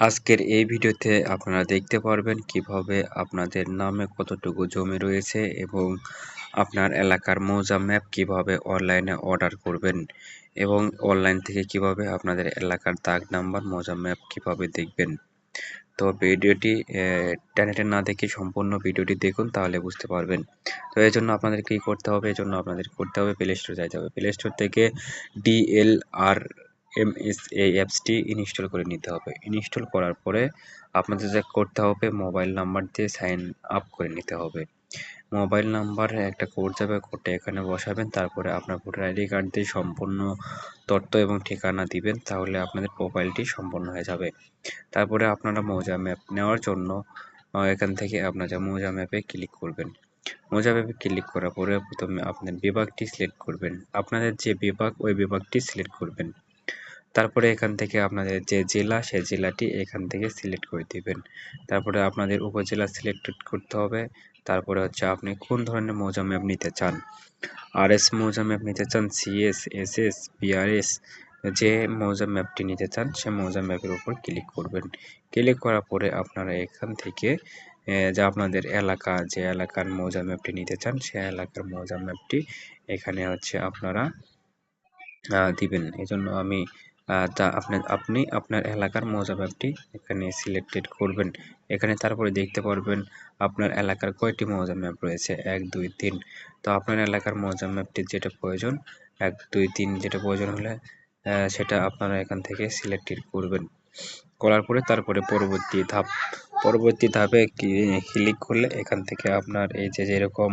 আজকের এই ভিডিওতে আপনারা দেখতে পারবেন কীভাবে আপনাদের নামে কতটুকু জমি রয়েছে এবং আপনার এলাকার মৌজা ম্যাপ কীভাবে অনলাইনে অর্ডার করবেন এবং অনলাইন থেকে কীভাবে আপনাদের এলাকার দাগ নাম্বার, মৌজা ম্যাপ কীভাবে দেখবেন। তো ভিডিওটি টেনে না দেখে সম্পূর্ণ ভিডিওটি দেখুন তাহলে বুঝতে পারবেন। তো এই জন্য আপনাদের কী করতে হবে? এই জন্য আপনাদের করতে হবে প্লে স্টোর যাইতে হবে। প্লে স্টোর থেকে ডিএলআর এমএস এই অ্যাপসটি ইনস্টল করে নিতে হবে। ইনস্টল করার পরে আপনাদের যা করতে হবে মোবাইল নাম্বার দিয়ে সাইন আপ করে নিতে হবে। মোবাইল নাম্বার একটা কোড যাবে কোডটা এখানে বসাবেন, তারপরে আপনার ভোটার আইডি কার্ড দিয়ে সম্পূর্ণ তথ্য এবং ঠিকানা দিবেন, তাহলে আপনাদের প্রোফাইলটি সম্পন্ন হয়ে যাবে। তারপরে আপনারা মৌজা ম্যাপ নেওয়ার জন্য এখান থেকে আপনারা মৌজা ম্যাপে ক্লিক করবেন। মৌজা ম্যাপে ক্লিক করার পরে প্রথমে আপনার বিভাগটি সিলেক্ট করবেন। আপনাদের যে বিভাগ, ওই বিভাগটি সিলেক্ট করবেন। তারপরে এখান থেকে আপনাদের যে জেলা সে জেলাটি এখান থেকে সিলেক্ট করে দিবেন। তারপরে আপনাদের উপজেলা সিলেক্ট করতে হবে। তারপরে হচ্ছে আপনি কোন ধরনের মৌজা ম্যাপ নিতে চান? আর এস মৌজা ম্যাপ নিতে চান সিএস এস এস বিআরএস যে মৌজা ম্যাপটি নিতে চান, সে মৌজা ম্যাপের উপর ক্লিক করবেন। ক্লিক করার পরে আপনারা এখান থেকে যে আপনাদের এলাকা, যে এলাকার মৌজা ম্যাপটি নিতে চান, সে এলাকার মৌজা ম্যাপটি এখানে হচ্ছে আপনারা দিবেন। এজন্য আমি তা আপনি আপনি আপনার এলাকার মৌজা ম্যাপটি এখানে সিলেক্টেড করবেন। এখানে তারপরে দেখতে পারবেন আপনার এলাকার কয়টি মৌজা ম্যাপ রয়েছে। এক, দুই, তিন। তো আপনার এলাকার মৌজা ম্যাপটির যেটা প্রয়োজন, এক, দুই, তিন যেটা প্রয়োজন হলে সেটা আপনারা এখান থেকে সিলেক্টেড করবেন। করার পরে তারপরে পরবর্তী ধাপ, পরবর্তী ধাপে ক্লিক করলে এখান থেকে আপনার এই যে যেরকম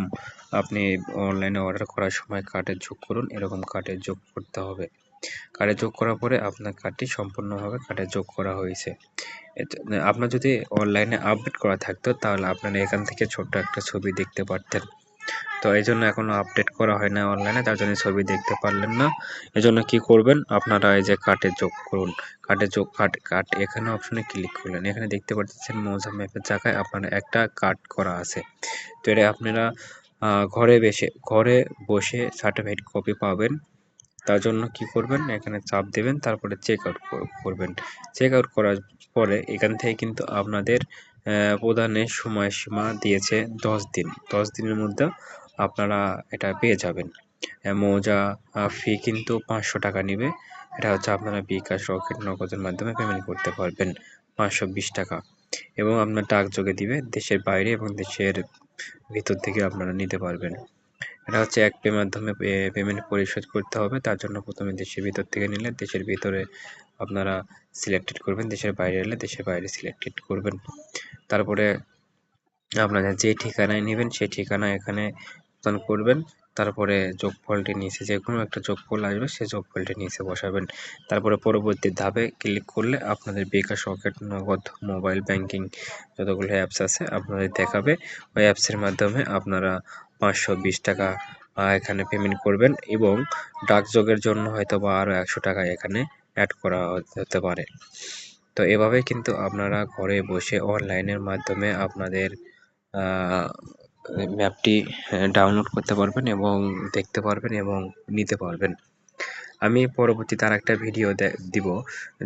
আপনি অনলাইনে অর্ডার করার সময় কার্ডের যোগ করুন, এরকম কার্ডের যোগ করতে হবে। কার্ডে যোগ করার পরে আপনার কার্ডটি সম্পূর্ণভাবে কার্ডে যোগ করা হয়েছে। আপনার যদি অনলাইনে আপডেট করা থাকতো, তাহলে আপনারা এখান থেকে ছোট্ট একটা ছবি দেখতে পারতেন। তো এই জন্য এখনও আপডেট করা হয় না অনলাইনে তার জন্য ছবি দেখতে পারলেন না। এজন্য কি করবেন, আপনারা এই যে কার্ডে যোগ করুন। কার্ডে যোগ, কার্ড কার্ড এখানে অপশনে ক্লিক করলেন। এখানে দেখতে পাচ্ছেন মৌজা ম্যাপের জায়গায় আপনার একটা কার্ড করা আছে। তো এটা আপনারা ঘরে বসে ঘরে বসে সার্টিফাইড কপি পাবেন। তার জন্য কি করবেন? এখানে চাপ দেবেন, তারপরে চেক আউট করবেন। চেক আউট করার পরে এখান থেকে কিন্তু আপনাদের প্রদানের সময়সীমা দিয়েছে দশ দিন। দশ দিনের মধ্যে আপনারা এটা পেয়ে যাবেন। মৌজা ফি কিন্তু পাঁচশো টাকা নেবে। এটা হচ্ছে আপনারা বিকাশ রকেট নগদের মাধ্যমে পেমেন্ট করতে পারবেন পাঁচশো বিশ টাকা। এবং আপনার ডাকযোগে দিবে দেশের বাইরে এবং দেশের ভিতর থেকে আপনারা নিতে পারবেন। এটা হচ্ছে এক পে মাধ্যমে পেমেন্ট পরিশোধ করতে হবে। তার জন্য প্রথমে দেশের ভিতর থেকে নিলে দেশের ভিতরে আপনারা সিলেক্টেড করবেন, দেশের বাইরে এলে দেশের বাইরে সিলেক্টেড করবেন। তারপরে আপনারা যে ঠিকানায় নেবেন সেই ঠিকানা এখানে প্রদান করবেন। তারপরে যোগফলটি নিচে যে কোনো একটা যোগফল আসবে সেই যোগফলটি নিচে বসাবেন। তারপরে পরবর্তী ধাপে ক্লিক করলে আপনাদের বিকাশ রকেট নগদ মোবাইল ব্যাংকিং যতগুলো অ্যাপস আছে আপনাদের দেখাবে। ওই অ্যাপসের মাধ্যমে আপনারা পাঁচশো বিশ টাকা এখানে পেমেন্ট করবেন এবং ডাকযোগের জন্য হয়তো বা আরও একশো টাকা এখানে অ্যাড করা হতে পারে। তো এভাবে কিন্তু আপনারা ঘরে বসে অনলাইনের মাধ্যমে আপনাদের ম্যাপটি ডাউনলোড করতে পারবেন এবং দেখতে পারবেন এবং নিতে পারবেন। আমি পরবর্তীতে আর একটা ভিডিও দিব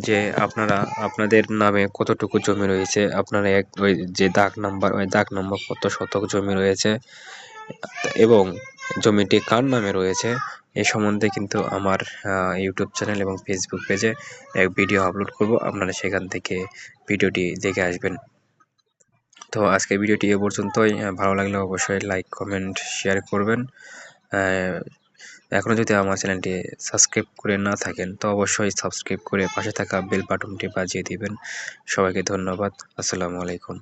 যে আপনারা, আপনাদের নামে কতটুকু জমি রয়েছে, আপনারা এক, ওই যে দাগ নাম্বার, ওই দাগ নাম্বার কত শতক জমি রয়েছে এবং জমিটি কার নামে রয়েছে এই সম্বন্ধে কিন্তু আমার ইউটিউব চ্যানেল এবং ফেসবুক পেজে এক ভিডিও আপলোড করব। আপনারা সেখান থেকে ভিডিওটি দেখে আসবেন। তো আজকে ভিডিওটি এ পর্যন্তই। ভালো লাগলে অবশ্যই লাইক কমেন্ট শেয়ার করবেন। এখনও যদি আমার চ্যানেলটি সাবস্ক্রাইব করে না থাকেন, তো অবশ্যই সাবস্ক্রাইব করে পাশে থাকা বেল বাটনটি বাজিয়ে দিবেন। সবাইকে ধন্যবাদ। আসসালামু আলাইকুম।